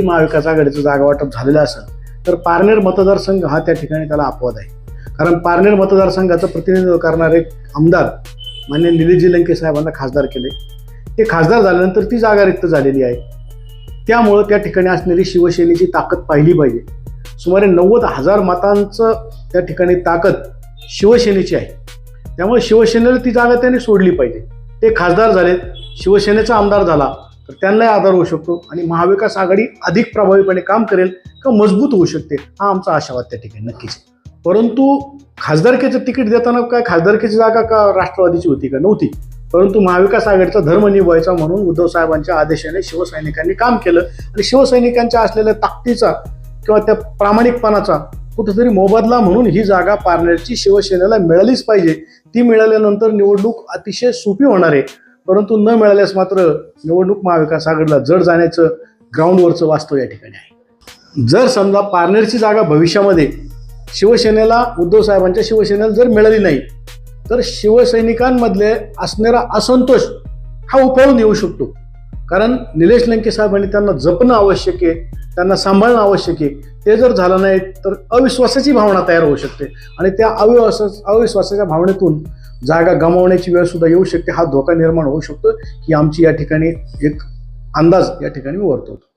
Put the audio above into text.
महाविकास आघाडीचं जागा वाटप झालेलं असेल तर पारनेर मतदारसंघ हा त्या ठिकाणी त्याला अपवाद आहे. कारण पारनेर मतदारसंघाचं प्रतिनिधित्व करणारे आमदार मान्य निलेशजी लंके साहेबांना खासदार केले. ते खासदार झाल्यानंतर ती जागा रिक्त झालेली आहे. त्यामुळं त्या ठिकाणी असणारी शिवसेनेची ताकद पाहिली पाहिजे. सुमारे नव्वद हजार मतांचं त्या ठिकाणी ताकद शिवसेनेची आहे. त्यामुळे शिवसेनेला ती जागा त्यांनी सोडली पाहिजे. ते खासदार झालेत शिवसेनेचा आमदार झाला तर त्यांनाही आधार होऊ शकतो आणि महाविकास आघाडी अधिक प्रभावीपणे काम करेल का मजबूत होऊ शकते हा आमचा आशावाद त्या ठिकाणी नक्कीच परंतु खासदारकीचं तिकीट देताना काय खासदारकीची जागा का राष्ट्रवादीची होती का? नव्हती. परंतु महाविकास आघाडीचा धर्म निभवायचा म्हणून उद्धव साहेबांच्या आदेशाने शिवसैनिकांनी काम केलं आणि शिवसैनिकांच्या असलेल्या ताकदीचा किंवा त्या प्रामाणिकपणाचा कुठेतरी मोबदला म्हणून ही जागा पारनेरची शिवसेनेला मिळालीच पाहिजे. ती मिळाल्यानंतर निवडणूक अतिशय सोपी होणार आहे. परंतु न मिळाल्यास मात्र निवडणूक महाविकास आघाडीला जड जाण्याचं ग्राउंडवरचं वास्तव या ठिकाणी आहे. जर समजा पारनेरची जागा भविष्यामध्ये शिवसेनेला उद्धव साहेबांच्या शिवसेनेला जर मिळाली नाही तर शिवसैनिकांमधले असणारा असंतोष हा उफाळून येऊ शकतो. कारण निलेश लंके साहेबांनी त्यांना जपणं आवश्यक आहे त्यांना सांभाळणं आवश्यक आहे. ते जर झालं नाही तर अविश्वासाची भावना तयार होऊ शकते. आणि त्या अविश्वास अविश्वासाच्या भावनेतून जागा गमावण्याची वेळ सुद्धा येऊ शकते. हा धोका निर्माण होऊ शकतो की आमची या ठिकाणी एक अंदाज या ठिकाणी वर्तवतो.